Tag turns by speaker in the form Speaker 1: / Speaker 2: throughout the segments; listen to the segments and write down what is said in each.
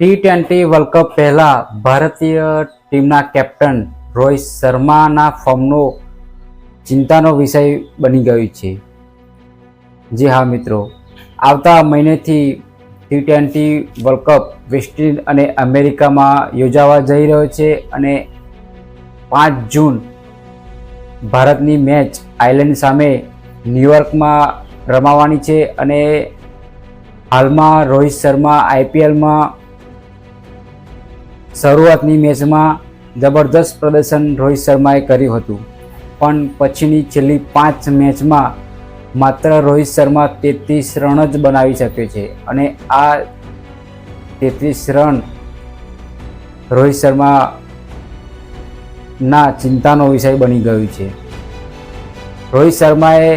Speaker 1: T twenty world cup પહેલા ભારતીય ટીમના કેપ્ટન રોહિત શર્માના ફોર્મનો ચિંતાનો વિષય બની ગયું છે. જી હા મિત્રો, આવતા મહિનેથી T twenty world cup West Indies અને અમેરિકામાં યોજાવા જઈ રહ્યો છે અને પાંચ જૂન ભારતની મેચ આયર્લેન્ડ સામે ન્યુયોર્કમાં રમાવાની છે અને હાલમાં રોહિત શર્મા આઈપીએલમાં શરૂઆતની મેચમાં જબરદસ્ત પ્રદર્શન રોહિત શર્માએ કર્યું હતું. પણ પછીની છેલ્લી પાંચ મેચમાં માત્ર રોહિત શર્મા તેત્રીસ રન જ બનાવી શક્યો છે અને આ તેત્રીસ રન રોહિત શર્મા ના ચિંતાનો વિષય બની ગયું છે. રોહિત શર્માએ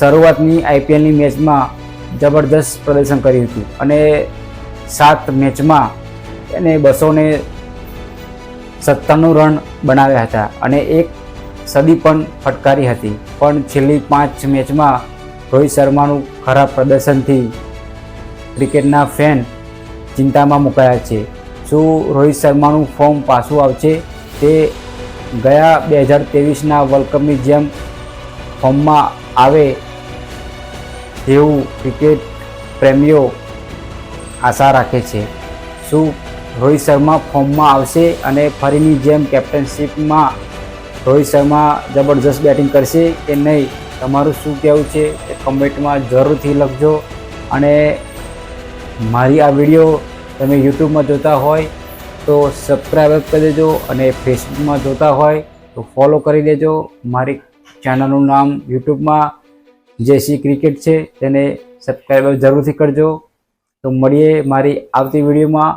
Speaker 1: શરૂઆતની આઈપીએલની મેચમાં જબરદસ્ત પ્રદર્શન કર્યું હતું અને સાત મેચમાં એને બસો ને સત્તાણું રન બનાવ્યા હતા અને એક સદી પણ ફટકારી હતી. પણ છેલ્લી પાંચ મેચમાં રોહિત શર્માનું ખરાબ પ્રદર્શનથી ક્રિકેટના ફેન ચિંતામાં મુકાયા છે. શું રોહિત શર્માનું ફોર્મ પાછું આવશે? તે ગયા બે હજાર ત્રેવીસના વર્લ્ડ કપની જેમ ફોર્મમાં આવે તેવું ક્રિકેટ પ્રેમીઓ આશા રાખે છે. શું રોહિત શર્મા ફોર્મમાં આવશે અને ફરીની જેમ કેપ્ટનશીપમાં રોહિત શર્મા જબરજસ્ત બેટિંગ કરશે કે નહીં, તમારું શું કહેવું છે એ કમેન્ટમાં જરૂરથી લખજો. અને મારી આ વીડિયો તમે યુટ્યુબમાં જોતા હોય તો સબસ્ક્રાઈબ કરી દેજો અને ફેસબુકમાં જોતા હોય તો ફોલો કરી દેજો. મારી ચેનલનું નામ યુટ્યુબમાં જેસી ક્રિકેટ છે, તેને સબસ્ક્રાઈબ જરૂરથી કરજો. તો મળીએ મારી આવતી વિડીયોમાં.